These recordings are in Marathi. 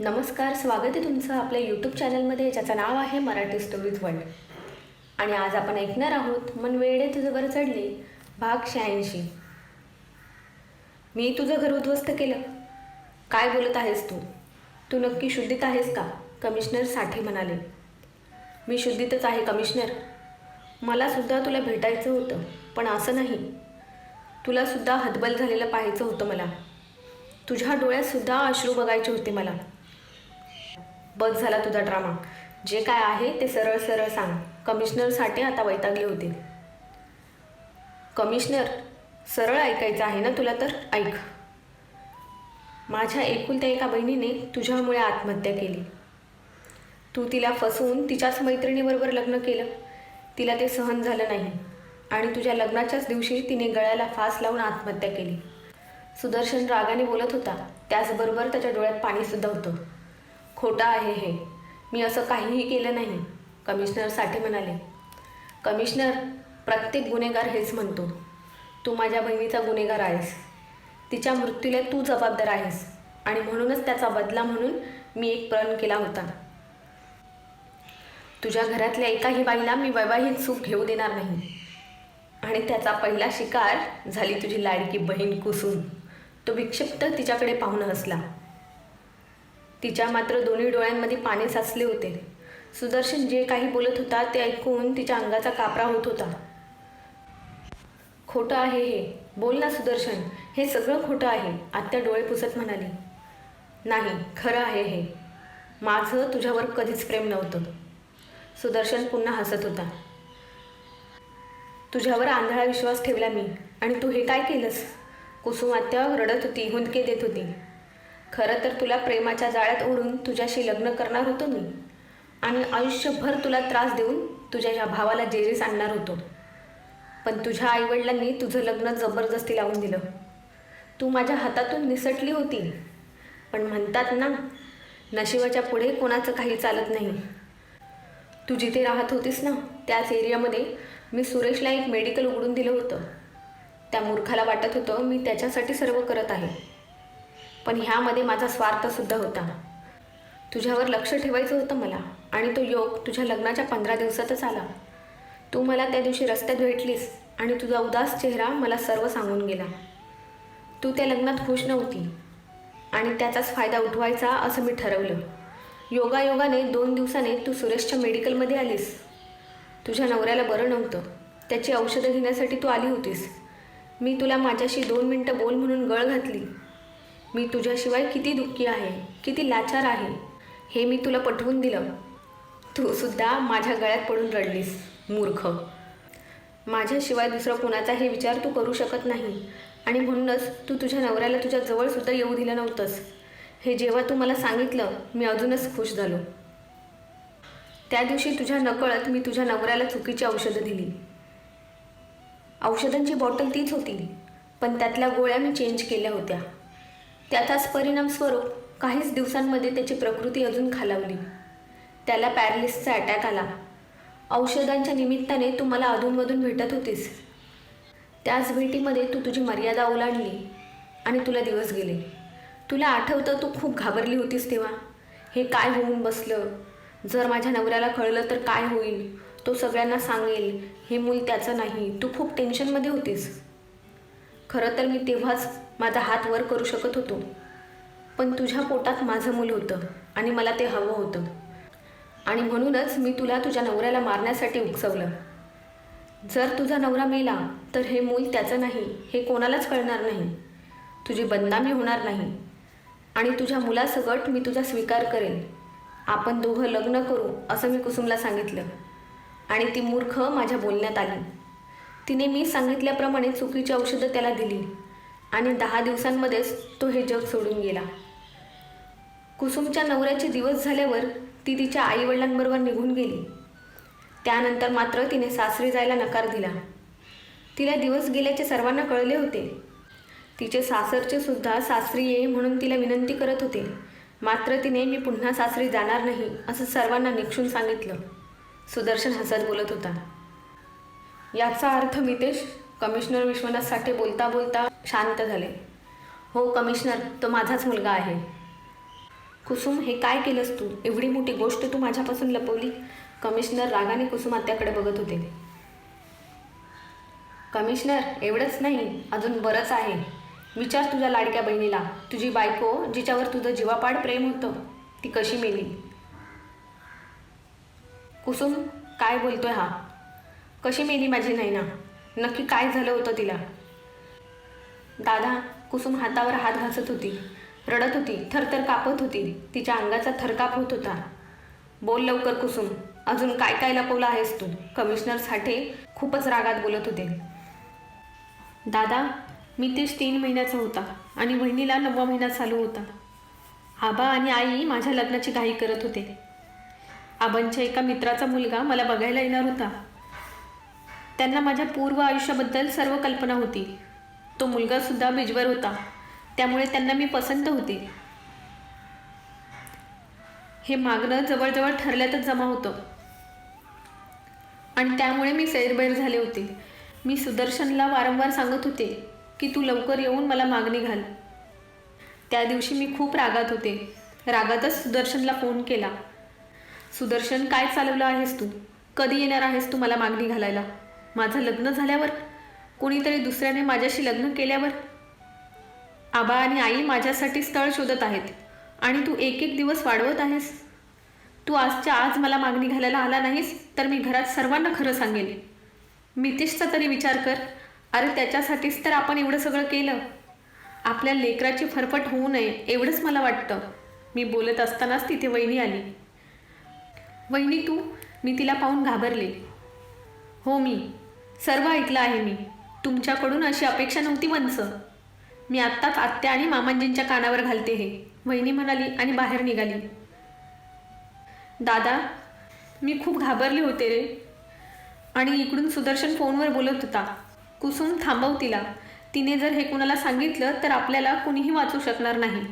नमस्कार स्वागत आहे तुमचं आपल्या यूट्यूब चॅनलमध्ये ज्याचं नाव आहे मराठी स्टोरीज वर्ल्ड आणि आज आपण ऐकणार आहोत मन वेडे तुझं घर चढले भाग शहाऐंशी. मी तुझं घर उद्ध्वस्त केलं. काय बोलत आहेस तू? तू नक्की शुद्धीत आहेस का? कमिशनर साठे म्हणाले. मी शुद्धीतच आहे कमिशनर. मला सुद्धा तुला भेटायचं होतं पण असं नाही. तुलासुद्धा हतबल झालेलं पाहायचं होतं मला. तुझ्या डोळ्यातसुद्धा अश्रू बघायचे होते मला. बस झाला तुझा ड्रामा जे काय आहे ते सरळ सरळ सांग. कमिशनरसाठी आता वैतागले होते. कमिशनर सरळ ऐकायचं आहे ना तुला तर? ऐक. माझ्या एकुलत्या एका बहिणीने तुझ्यामुळे आत्महत्या केली. तू तिला फसवून तिच्याच मैत्रिणीबरोबर लग्न केलं. तिला ते सहन झालं नाही. आणि तुझ्या लग्नाच्याच दिवशी तिने गळ्याला फास लावून आत्महत्या केली. सुदर्शन रागाने बोलत होता. त्याचबरोबर त्याच्या डोळ्यात पाणीसुद्धा होतं. खोटं आहे हे. मी असं काहीही केलं नाही कमिशनर साठे म्हणाले. कमिशनर प्रत्येक गुन्हेगार हेच म्हणतो. तू माझ्या बहिणीचा गुन्हेगार आहेस. तिच्या मृत्यूला तू जबाबदार आहेस. आणि म्हणूनच त्याचा बदला म्हणून मी एक प्रण केला होता. तुझ्या घरातल्या एकाही बाईला मी वैवाहिक सुख घेऊ देणार नाही. आणि त्याचा पहिला शिकार झाली तुझी लाडकी बहीण कुसुम. तो विक्षिप्त तिच्याकडे पाहून हसला. तिच्या मात्र दोन्ही डोळ्यांमध्ये पाणी साचले होते. सुदर्शन जे काही बोलत होता ते ऐकून तिच्या अंगाचा कापरा होत होता. खोटं आहे हे. बोल ना सुदर्शन. हे सगळं खोटं आहे. आत्या डोळे पुसत म्हणाली. नाही खरं आहे हे. माझं तुझ्यावर कधीच प्रेम नव्हतं. सुदर्शन पुन्हा हसत होता. तुझ्यावर आंधळा विश्वास ठेवला मी. आणि तू हे काय केलंस? कुसुम आत्या रडत होती हुंदके देत होती. खरं तर तुला प्रेमाच्या जाळ्यात ओढून तुझ्याशी लग्न करणार होतो मी. आणि आयुष्यभर तुला त्रास देऊन तुझ्या ह्या भावाला जेरीस आणणार होतो. पण तुझ्या आईवडिलांनी तुझं लग्न जबरदस्ती लावून दिलं. तू माझ्या हातातून निसटली होती. पण म्हणतात ना नशिबाच्या पुढे कोणाचं काही चालत नाही. तू जिथे राहत होतीस ना त्याच एरियामध्ये मी सुरेशला एक मेडिकल उघडून दिलं होतं. त्या मूर्खाला वाटत होतं मी त्याच्यासाठी सर्व करत आहे. पण ह्यामध्ये माझा स्वार्थसुद्धा होता. तुझ्यावर लक्ष ठेवायचं होतं मला आणि तो योग तुझ्या लग्नाच्या पंधरा दिवसातच आला. तू मला त्या दिवशी रस्त्यात भेटलीस आणि तुझा उदास चेहरा मला सर्व सांगून गेला. तू त्या लग्नात खुश नव्हती आणि त्याचाच फायदा उठवायचा असं मी ठरवलं. योगायोगाने दोन दिवसाने तू सुरेशच्या मेडिकलमध्ये आलीस. तुझ्या नवऱ्याला बरं नव्हतं. त्याची औषधं घेण्यासाठी तू आली होतीस. मी तुला माझ्याशी दोन मिनटं बोल म्हणून गळ घातली. मी तुझ्याशिवाय किती दुःखी आहे किती लाचार आहे हे मी तुला पटवून दिलं. तू सुद्धा माझ्या गळ्यात पडून रडलीस मूर्ख. माझ्याशिवाय दुसरा कोणाचाही विचार तू करू शकत नाही. आणि म्हणूनच तू तुझ्या नवऱ्याला तुझ्या जवळसुद्धा येऊ दिलं नव्हतंस. हे जेव्हा तू मला सांगितलं मी अजूनच खुश झालो. त्या दिवशी तुझ्या नकळत मी तुझ्या नवऱ्याला चुकीची औषधं दिली. औषधांची बॉटल तीच होती पण त्यातल्या गोळ्या मी चेंज केल्या होत्या. त्याचाच परिणामस्वरूप काहीच दिवसांमध्ये त्याची प्रकृती अजून खालावली. त्याला पॅरालिसचा अटॅक आला. औषधांच्या निमित्ताने तू मला अधूनमधून भेटत होतीस. त्याच भेटीमध्ये तू तुझी मर्यादा ओलांडली आणि तुला दिवस गेले. तुला आठवतं तू खूप घाबरली होतीस तेव्हा. हे काय होऊन बसलं? जर माझ्या नवऱ्याला कळलं तर काय होईल? तो सगळ्यांना सांगेल हे मूल त्याचं नाही. तू खूप टेन्शनमध्ये होतीस. खरं तर मी तेव्हाच माझा हात वर करू शकत होतो. पण तुझ्या पोटात माझं मूल होतं आणि मला ते हवं होतं. आणि म्हणूनच मी तुला तुझ्या नवऱ्याला मारण्यासाठी उकसवलं. जर तुझा नवरा मेला तर हे मूल त्याचं नाही हे कोणालाच कळणार नाही. तुझी बदनामी होणार नाही. आणि तुझ्या मुलासकट मी तुझा स्वीकार करेन. आपण दोघं लग्न करू असं मी कुसुमला सांगितलं. आणि ती मूर्ख माझ्या बोलण्यात आली. तिने मी सांगितल्याप्रमाणे चुकीची औषधं त्याला दिली. आणि दहा दिवसांमध्येच तो हे जग सोडून गेला. कुसुमच्या नवऱ्याचे दिवस झाल्यावर ती तिच्या आईवडिलांबरोबर निघून गेली. त्यानंतर मात्र तिने सासरी जायला नकार दिला. तिला दिवस गेल्याचे सर्वांना कळले होते. तिचे सासरचे सुद्धा सासरी ये म्हणून तिला विनंती करत होते. मात्र तिने मी पुन्हा सासरी जाणार नाही असं सर्वांना निक्षून सांगितलं. सुदर्शन हसत बोलत होता. याचा अर्थ मितेश कमिशनर विश्वनाथ साठे बोलता बोलता शांत झाले. हो कमिशनर तो माझाच मुलगा आहे. कुसुम हे काय केलंस तू? एवढी मोठी गोष्ट तू माझ्यापासून लपवली? कमिशनर रागाने कुसुम आत्याकडे बघत होते. कमिशनर एवढंच नाही अजून बरंच आहे. विचार तुझ्या लाडक्या बहिणीला. तुझी बायको जिच्यावर तुझं जीवापाड प्रेम होतं ती कशी मेली? कुसुम काय बोलतोय हा? कशी मेली माझी नैना? नक्की काय झालं होतं तिला? दादा कुसुम हातावर हात घासत होती. रडत होती थरथर कापत होती. तिच्या अंगाचा थरकाप होत होता. बोल लवकर कुसुम. अजून काय काय लपवलं आहेस तू? कमिशनर साठे खूपच रागात बोलत होते. दादा मी तेच तीन महिन्याचा होता आणि बहिणीला नववा महिना चालू होता. आबा आणि आई माझ्या लग्नाची घाई करत होते. आबांच्या एका मित्राचा मुलगा मला बघायला येणार होता. त्यांना माझ्या पूर्व आयुष्याबद्दल सर्व कल्पना होती. तो मुलगा सुद्धा बिजवर होता. त्यामुळे त्यांना मी पसंत होते. हे मागणं जवळजवळ ठरल्यातच जमा होतं. आणि त्यामुळे मी सैरबैर झाले होते. मी सुदर्शनला वारंवार सांगत होते की तू लवकर येऊन मला मागणी घाल. त्या दिवशी मी खूप रागात होते. रागातच सुदर्शनला फोन केला. सुदर्शन काय चालवलं आहेस तू? कधी येणार आहेस तू मला मागणी घालायला? माझं लग्न झाल्यावर कोणीतरी दुसऱ्याने माझ्याशी लग्न केल्यावर? आबा आणि आई माझ्यासाठी स्थळ शोधत आहेत आणि तू एक एक दिवस वाढवत आहेस. तू आजच्या आज मला मागणी घालायला आला नाहीस तर मी घरात सर्वांना खरं सांगेन. मितेशचा तरी विचार कर. अरे त्याच्यासाठीच तर आपण एवढं सगळं केलं. आपल्या लेकराची फरफट होऊ नये एवढंच मला वाटतं. मी बोलत असतानाच तिथे वहिनी आली. वहिनी तू मी तिला पाहून घाबरले. हो मी. सर्व ऐकलं आहे मी. तुमच्याकडून अशी अपेक्षा नव्हती मनसं. मी आत्ताच आत्या आणि मामांजींच्या कानावर घालते हे. वहिनी म्हणाली आणि बाहेर निघाली. दादा मी खूप घाबरले होते रे. आणि इकडून सुदर्शन फोनवर बोलत होता. कुसुम थांबव तिला. तिने जर हे कुणाला सांगितलं तर आपल्याला कुणीही वाचू शकणार नाही.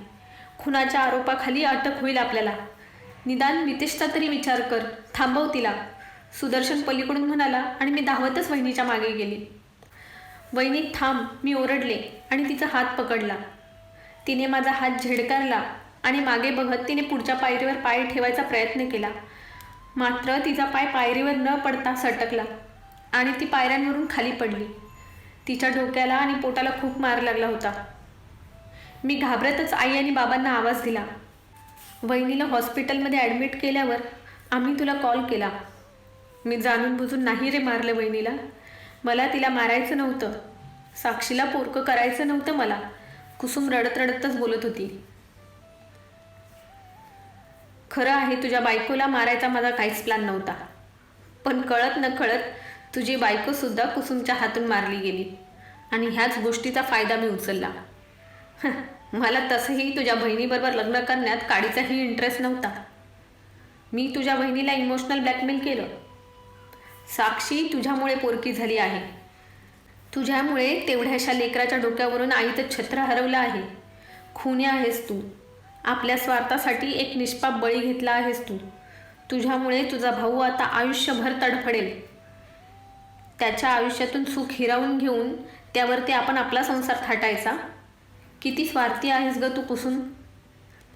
खुनाच्या आरोपाखाली अटक होईल आपल्याला. निदान मितेशचा तरी विचार कर. थांबव तिला. सुदर्शन पलीकडून म्हणाला आणि मी धावतच वहिनीच्या मागे गेली. वहिनी थांब मी ओरडले आणि तिचा हात पकडला. तिने माझा हात झेडकारला आणि मागे बघत तिने पुढच्या पायरीवर पाय ठेवायचा प्रयत्न केला. मात्र तिचा पाय पायरीवर न पडता सटकला आणि ती पायऱ्यांवरून खाली पडली. तिच्या डोक्याला आणि पोटाला खूप मार लागला होता. मी घाबरतच आई आणि बाबांना आवाज दिला. वहिनीला हॉस्पिटलमध्ये ॲडमिट केल्यावर आम्ही तुला कॉल केला. मी जाणून बुजून नाही रे मारलं बहिणीला मला तिला मारायचं नव्हतं. साक्षीला पोरकं करायचं नव्हतं मला. कुसुम रडत रडतच बोलत होती. खरं आहे तुझ्या बायकोला मारायचा माझा काहीच प्लॅन नव्हता. पण कळत न कळत तुझी बायकोसुद्धा कुसुमच्या हातून मारली गेली. आणि ह्याच गोष्टीचा फायदा मी उचलला. मला तसंही तुझ्या बहिणीबरोबर लग्न करण्यात काडीचाही इंटरेस्ट नव्हता. मी तुझ्या बहिणीला इमोशनल ब्लॅकमेल केलं. साक्षी तुझ्यामुळे पोरकी झाली आहे. तुझ्यामुळे तेवढ्याशा लेकराच्या डोक्यावरून आईचं छत्र हरवलं आहे. खुन्या आहेस तू. आपल्या स्वार्थासाठी एक निष्पाप बळी घेतला आहेस तू. तुझ्यामुळे तुझा भाऊ आता आयुष्यभर तडफडेल. त्याच्या आयुष्यातून सुख हिरावून घेऊन त्यावरती आपण आपला संसार थाटायचा? किती स्वार्थी आहेस ग तू कुसून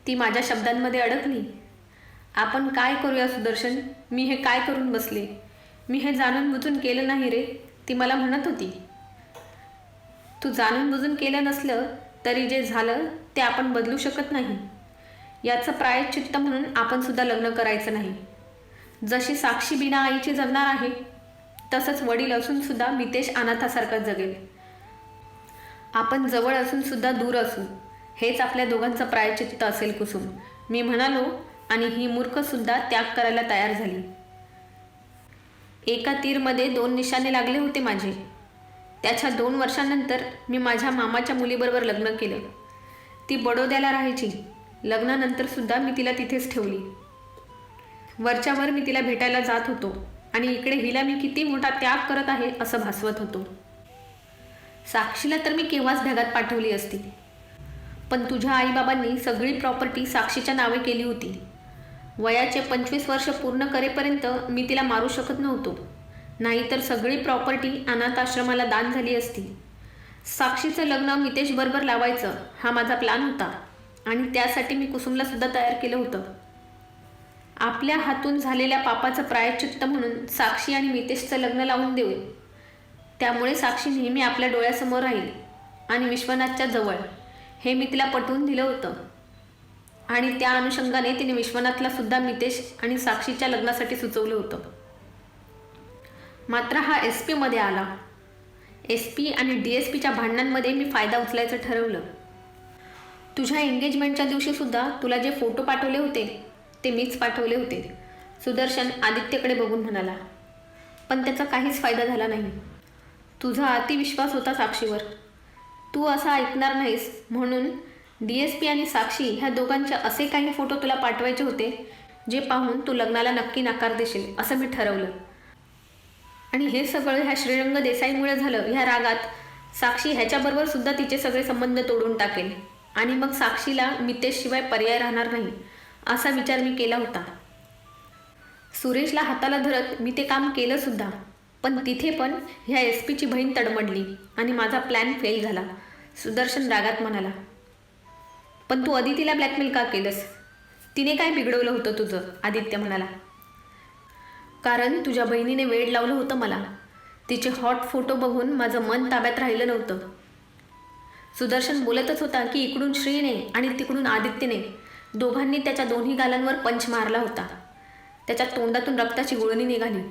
ती माझ्या शब्दांमध्ये अडकली. आपण काय करूया सुदर्शन? मी हे काय करून बसले? मी हे जाणून बुजून केलं नाही रे ती मला म्हणत होती. तू जाणून बुजून केलं नसलं तरी जे झालं ते आपण बदलू शकत नाही. याचं प्रायश्चित्त म्हणून आपण सुद्धा लग्न करायचं नाही. जशी साक्षी बिना आईची जगणार आहे तसंच वडील असून सुद्धा मितेश अनाथासारखा जगेल. आपण जवळ असून सुद्धा दूर असू हेच आपल्या दोघांचं प्रायचित्त असेल कुसुम. मी म्हणालो आणि ही मूर्खसुद्धा त्याग करायला तयार झाली. एका तीरमध्ये दोन निशाने लागले होते माझे. त्याच्या दोन वर्षानंतर मी माझ्या मामाच्या मुलीबरोबर लग्न केलं. ती बडोद्याला राहायची. लग्नानंतरसुद्धा मी तिला तिथेच ठेवली. वरच्यावर मी तिला भेटायला जात होतो आणि इकडे हिला मी किती मोठा त्याग करत आहे असं भासवत होतो. साक्षीला तर मी केव्हाच ढगात पाठवली असती. पण तुझ्या आईबाबांनी सगळी प्रॉपर्टी साक्षीच्या नावे केली होती. वयाचे पंचवीस वर्ष पूर्ण करेपर्यंत मी तिला मारू शकत नव्हतो. नाहीतर सगळी प्रॉपर्टी अनाथ आश्रमाला दान झाली असती. साक्षीचं लग्न मितेशबरोबर लावायचं हा माझा प्लान होता आणि त्यासाठी मी कुसुमला सुद्धा तयार केलं होतं. आपल्या हातून झालेल्या पापाचं प्रायश्चित्त म्हणून साक्षी आणि मितेशचं लग्न लावून देऊ. त्यामुळे साक्षी नेहमी आपल्या डोळ्यासमोर राहील आणि विश्वनाथच्या जवळ. हे मी तिला पटवून दिलं होतं. आणि त्या अनुषंगाने तिने विश्वनाथला सुद्धा मितेश आणि साक्षीच्या लग्नासाठी सुचवलं होतं. मात्र हा एस पीमध्ये आला. एस पी आणि डी एस पीच्या भांडणांमध्ये मी फायदा उचलायचं ठरवलं. तुझ्या एंगेजमेंटच्या दिवशीसुद्धा तुला जे फोटो पाठवले होते ते मीच पाठवले होते. सुदर्शन आदित्यकडे बघून म्हणाला पण त्याचा काहीच फायदा झाला नाही. तुझा अतिविश्वास होता साक्षीवर. तू असं ऐकणार नाहीस म्हणून डी एस पी आणि साक्षी ह्या दोघांचे असे काही फोटो तुला पाठवायचे होते जे पाहून तू लग्नाला नक्की नकार देशील असं मी ठरवलं. आणि हे सगळं ह्या श्रीरंग देसाईमुळे झालं ह्या रागात साक्षी ह्याच्याबरोबर सुद्धा तिचे सगळे संबंध तोडून टाकेल. आणि मग साक्षीला मितेशशिवाय पर्याय राहणार नाही असा विचार मी केला होता. सुरेशला हाताला धरत मी ते काम केलं सुद्धा पण तिथे पण ह्या एस पीची बहीण तडमडली आणि माझा प्लॅन फेल झाला सुदर्शन रागात म्हणाला पण तू आदितीला ब्लॅकमेल का केलंस? तिने काय बिघडवलं होतं तुझं? आदित्य म्हणाला. कारण तुझ्या बहिणीने वेळ लावलं होतं मला. तिचे हॉट फोटो बघून माझं मन ताब्यात राहिलं नव्हतं. सुदर्शन बोलतच होता की इकडून श्रीने आणि तिकडून आदित्यने दोघांनी त्याच्या दोन्ही गालांवर पंच मारला होता. त्याच्या तोंडातून रक्ताची गुळणी निघाली.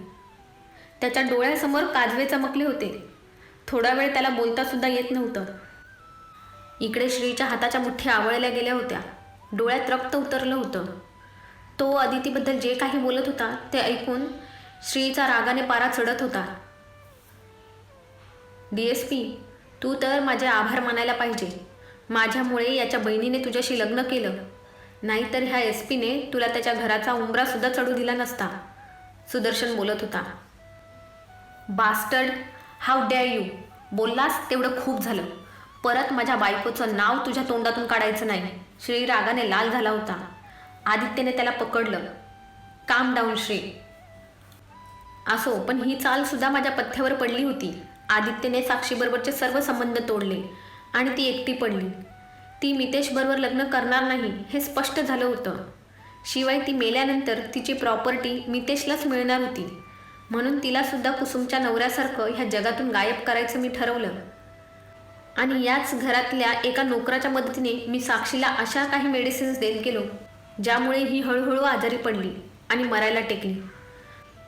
त्याच्या डोळ्यासमोर काजवे चमकले होते. थोडा वेळ त्याला बोलता सुद्धा येत नव्हतं. इकडे श्रीच्या हाताच्या मुठ्ठ्या आवळल्या गेल्या होत्या. डोळ्यात रक्त उतरलं होतं. तो अदितीबद्दल जे काही बोलत होता ते ऐकून श्रीचा रागाने पारा चढत होता. डी एस पी तू तर माझे आभार मानायला पाहिजे. माझ्यामुळे याच्या बहिणीने तुझ्याशी लग्न केलं. नाहीतर ह्या एस पीने तुला त्याच्या घराचा उंबरासुद्धा चढू दिला नसता सुदर्शन बोलत होता. Bastard how dare you. बोललास तेवढं खूप झालं. परत माझ्या बायकोचं नाव तुझ्या तोंडातून काढायचं नाही. श्री रागाने लाल झाला होता. आदित्यने त्याला पकडलं. काम डाऊन श्री. असो पण ही चाल सुद्धा माझ्या पथ्यावर पडली होती. आदित्यने साक्षीबरोबरचे सर्व संबंध तोडले आणि ती एकटी पडली. ती मितेशबरोबर लग्न करणार नाही हे स्पष्ट झालं होतं. शिवाय ती मेल्यानंतर तिची प्रॉपर्टी मितेशलाच मिळणार होती. म्हणून तिला सुद्धा कुसुमच्या नवऱ्यासारखं ह्या जगातून गायब करायचं मी ठरवलं. आणि याच घरातल्या एका नोकराच्या मदतीने मी साक्षीला अशा काही मेडिसिन्स देत गेलो ज्यामुळे ही हळूहळू आजारी पडली आणि मरायला टेकली.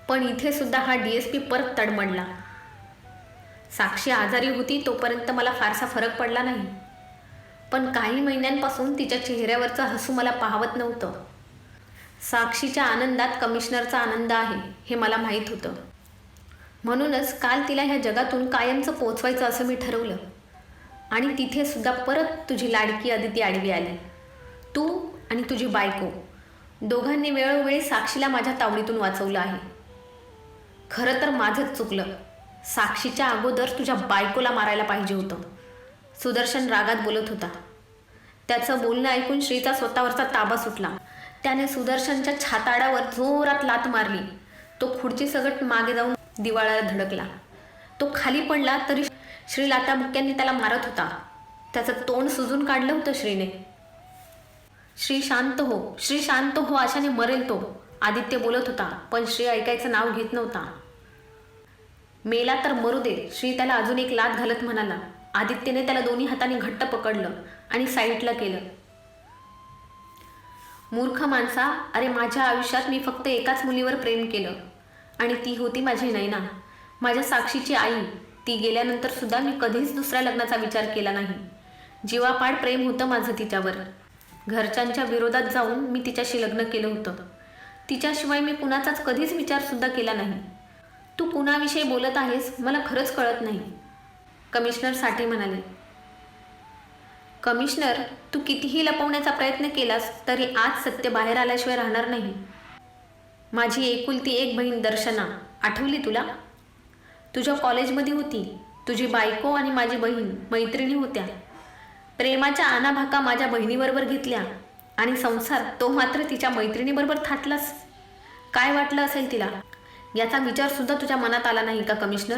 पण इथे सुद्धा हा डी एस पी परत तडमडला. साक्षी आजारी होती तोपर्यंत मला फारसा फरक पडला नाही. पण काही महिन्यांपासून तिच्या चेहऱ्यावरचं हसू मला पाहवत नव्हतं. साक्षीच्या आनंदात कमिशनरचा आनंद आहे हे मला माहीत होतं. म्हणूनच काल तिला ह्या जगातून कायमचं पोचवायचं असं मी ठरवलं. आणि तिथे सुद्धा परत तुझी लाडकी अदिती आडवी आली. तू आणि तुझी बायको दोघांनी वेळोवेळी साक्षीला माझ्या तावडीतून वाचवलं आहे. खरं तर माझंच चुकलं. साक्षीच्या अगोदर तुझ्या बायकोला मारायला पाहिजे होतं. सुदर्शन रागात बोलत होता. त्याचं बोलणं ऐकून श्रीचा स्वतःवरचा ताबा सुटला. त्याने सुदर्शनच्या छाताडावर जोरात लात मारली. तो खुर्ची सगट मागे जाऊन दिवाळ्याला धडकला. तो खाली पडला तरी श्री लातामुक्यांनी त्याला मारत होता. त्याचं तोंड सुजून काढलं होतं श्रीने. श्री शांत हो श्री शांत हो अशाने मरेल तो आदित्य बोलत होता पण श्री ऐकायचं नाव घेत नव्हता. मेला तर मरू दे श्री त्याला अजून एक लात घालत म्हणाला. आदित्यने त्याला दोन्ही हाताने घट्ट पकडलं आणि साईडला केलं. मूर्ख माणसा अरे माझ्या आयुष्यात मी फक्त एकाच मुलीवर प्रेम केलं. आणि ती होती माझी नैना माझ्या साक्षीची आई ती गेल्यानंतर सुद्धा मी कधीच दुसऱ्या लग्नाचा विचार केला नाही. जीवापाड प्रेम होतं माझं तिच्यावर. घरच्यांच्या विरोधात जाऊन मी तिच्याशी लग्न केलं होतं. तिच्याशिवाय मी कुणाचाच कधीच विचारसुद्धा केला नाही. तू कुणाविषयी बोलत आहेस मला खरंच कळत नाही. कमिशनर साठे म्हणाले कमिशनर तू कितीही लपवण्याचा प्रयत्न केलास तरी आज सत्य बाहेर आल्याशिवाय राहणार नाही. माझी एकुलती एक बहीण दर्शना आठवली तुला? तुझ्या कॉलेजमध्ये होती. तुझी बायको आणि माझी बहीण मैत्रिणी होत्या. प्रेमाच्या आनाभाका माझ्या बहिणीबरोबर घेतल्या आणि संसार तो मात्र तिच्या मैत्रिणीबरोबर थाटलास. काय वाटलं असेल तिला? याचा विचारसुद्धा तुझ्या मनात आला नाही का कमिशनर?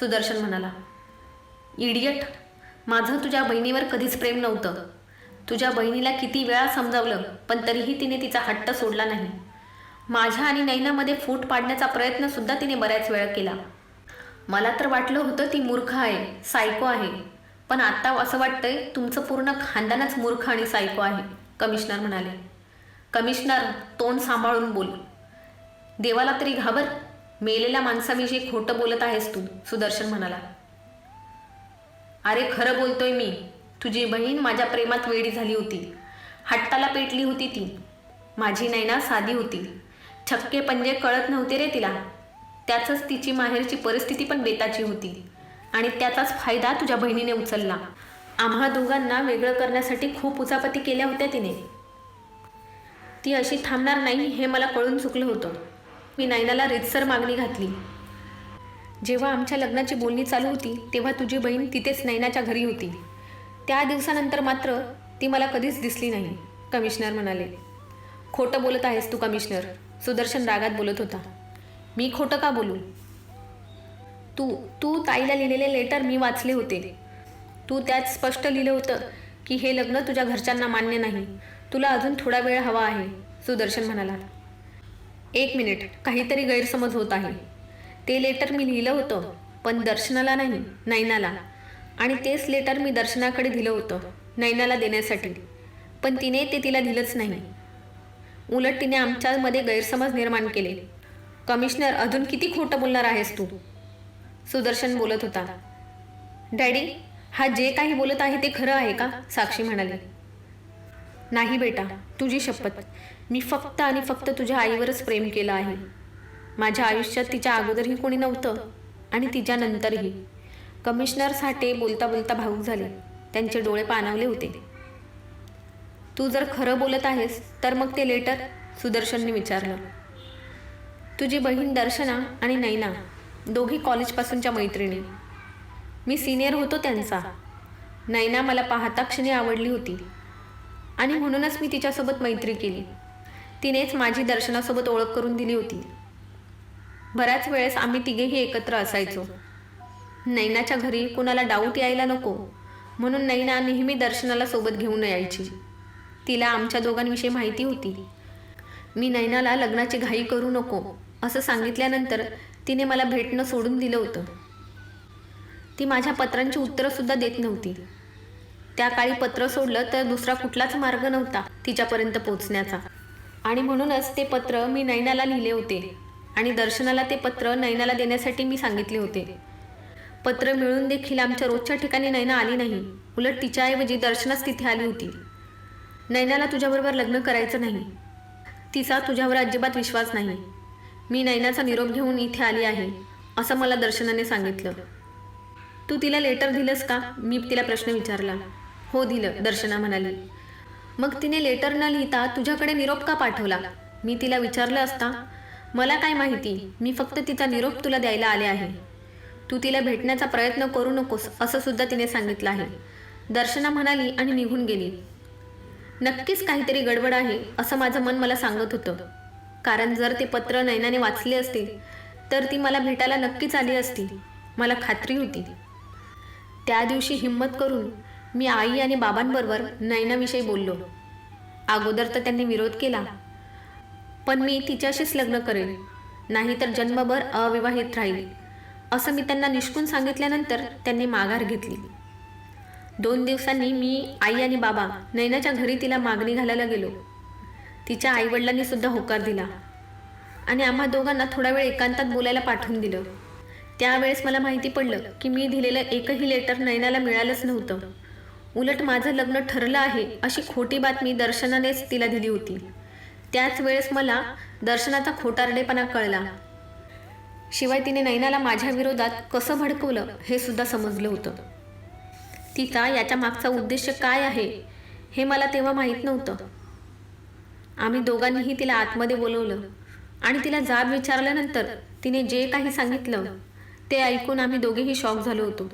सुदर्शन म्हणाला. इडियट माझं तुझ्या बहिणीवर कधीच प्रेम नव्हतं. तुझ्या बहिणीला किती वेळा समजावलं पण तरीही तिने तिचा हट्ट सोडला नाही. माझ्या आणि नैनामध्ये फूट पाडण्याचा प्रयत्न सुद्धा तिने बऱ्याच वेळा केला. मला तर वाटलं होतं ती मूर्ख आहे सायको आहे. पण आत्ता असं वाटतंय तुमचं पूर्ण खानदानच मूर्ख आणि सायको आहे कमिशनर म्हणाले. कमिशनर तोंड सांभाळून बोल. देवाला तरी घाबर. मेलेल्या माणसाविषयी खोटं बोलत आहेस तू सुदर्शन म्हणाला. अरे खरं बोलतोय मी. तुझी बहीण माझ्या प्रेमात वेडी झाली होती. हट्टाला पेटली होती ती. माझी नैना साधी होती. छक्के पंजे कळत नव्हते रे तिला. त्याचंच तिची माहेरची परिस्थिती पण बेताची होती. आणि त्याचाच फायदा तुझ्या बहिणीने उचलला. आम्हा दोघांना वेगळं करण्यासाठी खूप उचापती केल्या होत्या तिने. ती अशी थांबणार नाही हे मला कळून चुकलं होतं. मी नैनाला रितसर मागणी घातली. जेव्हा आमच्या लग्नाची बोलणी चालू होती तेव्हा तुझी बहीण तिथेच नैनाच्या घरी होती. त्या दिवसानंतर मात्र ती मला कधीच दिसली नाही कमिशनर म्हणाले. खोटं बोलत आहेस तू कमिशनर. सुदर्शन रागात बोलत होता. मी खोटं का बोलू? तू तू ताईला लिहिलेले लेटर मी वाचले होते. तू त्यात स्पष्ट लिहिलं होतं की हे लग्न तुझ्या घरच्यांना मान्य नाही. तुला अजून थोडा वेळ हवा आहे सुदर्शन म्हणाला. एक मिनिट काहीतरी गैरसमज होत आहे. ते लेटर मी लिहिलं होतं पण दर्शनाला नाही नैनाला. आणि तेच लेटर मी दर्शनाकडे दिलं होतं नैनाला देण्यासाठी. पण तिने ते तिला दिलंच नाही. उलट तिने आमच्यामध्ये गैरसमज निर्माण केले. कमिशनर अजून किती खोटं बोलणार आहेस तू? सुदर्शन बोलत होता. डॅडी हा जे काही बोलत आहे ते खरं आहे का? साक्षी म्हणाली. नाही बेटा तुझी शपथ. मी फक्त आणि फक्त तुझ्या आईवरच प्रेम केलं आहे. माझ्या आयुष्यात तिच्या अगोदरही कोणी नव्हतं आणि तिच्यानंतरही कमिशनर साठे बोलता बोलता भाऊक झाले. त्यांचे डोळे पाणावले होते. तू जर खरं बोलत आहेस तर मग ते लेटर सुदर्शनने विचारलं. तुझी बहीण दर्शना आणि नैना दोघी कॉलेजपासूनच्या मैत्रिणी. मी सिनियर होतो त्यांचा. नैना मला पाहता क्षणी आवडली होती. आणि म्हणूनच मी तिच्यासोबत मैत्री केली. तिनेच माझी दर्शनासोबत ओळख करून दिली होती. बऱ्याच वेळेस आम्ही तिघेही एकत्र असायचो. नैनाच्या घरी कुणाला डाऊट यायला नको म्हणून नैना नेहमी दर्शनाला सोबत घेऊन यायची. तिला आमच्या दोघांविषयी माहिती होती. मी नैनाला लग्नाची घाई करू नको असं सांगितल्यानंतर तिने मला भेटणं सोडून दिलं होतं. ती माझ्या पत्रांची उत्तरंसुद्धा देत नव्हती. त्या काळी पत्र सोडलं तर दुसरा कुठलाच मार्ग नव्हता तिच्यापर्यंत पोचण्याचा आणि म्हणूनच ते पत्र मी नैनाला लिहिले होते आणि दर्शनाला ते पत्र नैनाला देण्यासाठी मी सांगितले होते. पत्र मिळून देखील आमच्या रोजच्या ठिकाणी नैना आली नाही. उलट तिच्याऐवजी दर्शनाच तिथे आली होती. नैनाला तुझ्याबरोबर लग्न करायचं नाही. तिचा तुझ्यावर अजिबात विश्वास नाही. मी नैनाचा निरोप घेऊन इथे आली आहे असं मला दर्शनाने सांगितलं. तू तिला लेटर दिलंस का? मी तिला प्रश्न विचारला. हो दिलं दर्शना म्हणाली. मग तिने लेटर न लिहिता तुझ्याकडे निरोप का पाठवला? मी तिला विचारलं असता मला काय माहिती? मी फक्त तिचा निरोप तुला द्यायला आले आहे. तू तिला भेटण्याचा प्रयत्न करू नकोस असं सुद्धा तिने सांगितलं आहे. दर्शना म्हणाली आणि निघून गेली. नक्कीच काहीतरी गडबड आहे असं माझं मन मला सांगत होतं. कारण जर ते पत्र नैनाने वाचले असते तर ती मला भेटायला नक्कीच आली असती. मला खात्री होती. त्या दिवशी हिंमत करून मी आई आणि बाबांबरोबर नैनाविषयी बोललो. अगोदर तर त्यांनी विरोध केला पण मी तिच्याशीच लग्न करेन नाहीतर जन्मभर अविवाहित राहील असं मी त्यांना निष्कून सांगितल्यानंतर त्यांनी माघार घेतली. दोन दिवसांनी मी आई आणि बाबा नैनाच्या घरी तिला मागणी घालायला गेलो. तिच्या आईवडिलांनी सुद्धा होकार दिला. आणि आम्हा दोघांना थोडा वेळ एकांतात बोलायला पाठवून दिलं. त्यावेळेस मला माहिती पडलं की मी दिलेलं एकही लेटर नयनाला मिळालंच नव्हतं. उलट माझं लग्न ठरलं आहे अशी खोटी बातमी दर्शनानेच तिला दिली होती. त्याच वेळेस मला दर्शनाचा खोटारडेपणा कळला. शिवाय तिने नैनाला माझ्या विरोधात कसं भडकवलं हे सुद्धा समजलं होतं. तिचा याच्या मागचा उद्देश काय आहे हे मला तेव्हा माहीत नव्हतं. आम्ही दोघांनीही तिला आतमध्ये बोलवलं. आणि तिला जाब विचारल्यानंतर तिने जे काही सांगितलं ते ऐकून आम्ही दोघेही शॉक झालो होतो.